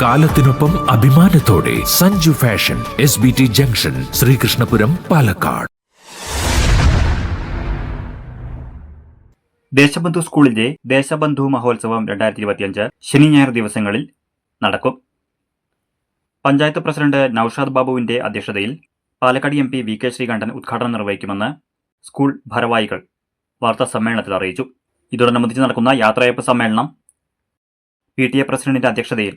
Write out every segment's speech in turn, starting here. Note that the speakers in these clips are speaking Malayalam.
കാലത്തിനൊപ്പം അഭിമാനത്തോടെ Sanju fashion S B T junction Sreekrishnapuram Palakkad. Deshabandhu സ്കൂളിന്റെ ദേശബന്ധു മഹോത്സവം രണ്ടായിരത്തി ഇരുപത്തിയഞ്ച് ശനി ഞായർ ദിവസങ്ങളിൽ നടക്കും. പഞ്ചായത്ത് പ്രസിഡന്റ് നൌഷാദ് ബാബുവിന്റെ അധ്യക്ഷതയിൽ Palakkad M P V K Sreekandan ഉദ്ഘാടനം നിർവഹിക്കുമെന്ന് സ്കൂൾ ഭാരവാഹികൾ വാർത്താ സമ്മേളനത്തിൽ അറിയിച്ചു. ഇതോടനുബന്ധിച്ച് നടക്കുന്ന യാത്രയപ്പ് സമ്മേളനം പി ടി എ പ്രസിഡന്റിന്റെ അധ്യക്ഷതയിൽ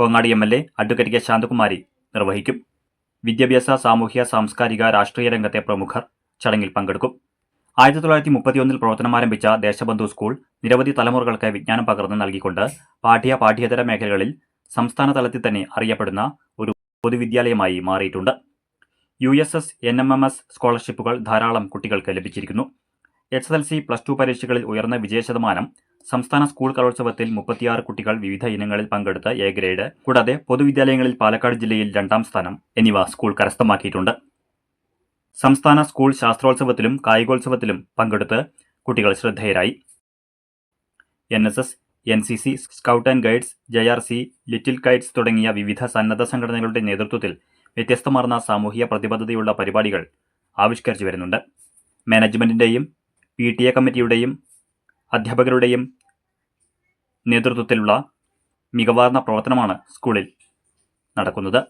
Kongad M L A advocate K Shanthakumari നിർവഹിക്കും. വിദ്യാഭ്യാസ സാമൂഹ്യ സാംസ്കാരിക രാഷ്ട്രീയ രംഗത്തെ പ്രമുഖർ ചടങ്ങിൽ പങ്കെടുക്കും. ആയിരത്തി തൊള്ളായിരത്തി മുപ്പത്തിയൊന്നിൽ പ്രവർത്തനം ആരംഭിച്ച ദേശബന്ധു സ്കൂൾ നിരവധി തലമുറകൾക്ക് വിജ്ഞാനം പകർന്നു നൽകിക്കൊണ്ട് പാഠ്യ പാഠ്യേതര മേഖലകളിൽ സംസ്ഥാന തലത്തിൽ തന്നെ അറിയപ്പെടുന്ന ഒരു പൊതുവിദ്യാലയമായി മാറിയിട്ടുണ്ട്. U S S N M M S സ്കോളർഷിപ്പുകൾ ധാരാളം കുട്ടികൾക്ക് ലഭിച്ചിരിക്കുന്നു. S L C plus two പരീക്ഷകളിൽ ഉയർന്ന വിജയശതമാനം സംസ്ഥാന സ്കൂൾ കലോത്സവത്തിൽ മുപ്പത്തിയാറ് കുട്ടികൾ വിവിധ ഇനങ്ങളിൽ പങ്കെടുത്ത എ ഗ്രേഡ് കൂടാതെ പൊതുവിദ്യാലയങ്ങളിൽ പാലക്കാട് ജില്ലയിൽ രണ്ടാം സ്ഥാനം എന്നിവ സ്കൂൾ കരസ്ഥമാക്കിയിട്ടുണ്ട്. സംസ്ഥാന സ്കൂൾ ശാസ്ത്രോത്സവത്തിലും കായികോത്സവത്തിലും പങ്കെടുത്ത് കുട്ടികൾ ശ്രദ്ധേയരായി. N S S N C C scout and guides J R C little guides തുടങ്ങിയ വിവിധ സന്നദ്ധ സംഘടനകളുടെ നേതൃത്വത്തിൽ വ്യത്യസ്തമാർന്ന സാമൂഹിക പ്രതിബദ്ധതയുള്ള പരിപാടികൾ ആവിഷ്കരിച്ചു വരുന്നുണ്ട്. മാനേജ്മെന്റിന്റെയും പി ടി എ കമ്മിറ്റിയുടെയും അധ്യാപകരുടെയും നേതൃത്വത്തിലുള്ള മികവാർന്ന പ്രവർത്തനമാണ് സ്കൂളിൽ നടക്കുന്നത്.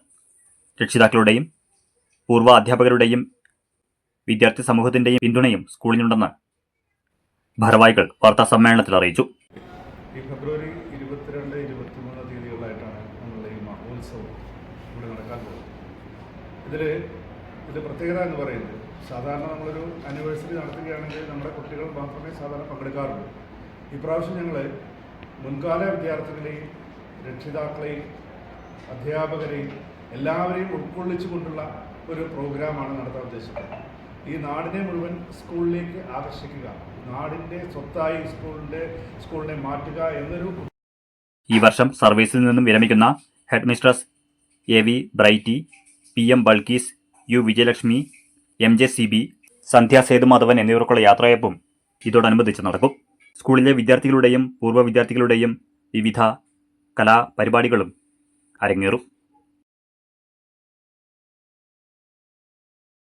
രക്ഷിതാക്കളുടെയും പൂർവ അധ്യാപകരുടെയും വിദ്യാർത്ഥി സമൂഹത്തിന്റെയും പിന്തുണയും സ്കൂളിനുണ്ടെന്ന് ഭാരവാഹികൾ വാർത്താ സമ്മേളനത്തിൽ അറിയിച്ചു. ഈ ഫെബ്രുവരി ഇരുപത്തിരണ്ട് ഇരുപത്തിമൂന്ന് തീയതികളിലായിട്ടാണ് നമ്മൾ ഈ മഹോത്സവം ഇവിടെ നടക്കാൻ പോകുന്നത്. ഇതിൽ ഇതിൽ പ്രത്യേകത എന്ന് പറയുന്നത്. സാധാരണ നമ്മളൊരു ആനിവേഴ്സറി നടത്തുകയാണെങ്കിൽ നമ്മുടെ കുട്ടികൾ മാത്രമേ സാധാരണ പങ്കെടുക്കാറുള്ളൂ. ഇപ്രാവശ്യം ഞങ്ങൾ മുൻകാല വിദ്യാർത്ഥികളെയും രക്ഷിതാക്കളെയും അധ്യാപകരെയും എല്ലാവരെയും ഉൾക്കൊള്ളിച്ചുകൊണ്ടുള്ള ഒരു പ്രോഗ്രാമാണ് നടത്താൻ ഉദ്ദേശിക്കുന്നത്. ഈ നാടിനെ മുഴുവൻ സ്കൂളിലേക്ക് ആകർഷിക്കുക നാടിന്റെ സ്വത്തായി സ്കൂളിന്റെ സ്കൂളിനെ മാറ്റുക എന്നൊരു ഈ വർഷം സർവീസിൽ നിന്നും വിരമിക്കുന്ന headmistress A V Brighty P M Bulkees U Vijayalakshmi M J C B Sandhya Sethumadhavan എന്നിവർക്കുള്ള യാത്രയപ്പും ഇതോടനുബന്ധിച്ച് നടക്കും. സ്കൂളിലെ വിദ്യാർത്ഥികളുടെയും പൂർവ വിദ്യാർത്ഥികളുടെയും വിവിധ കലാപരിപാടികളും അരങ്ങേറും.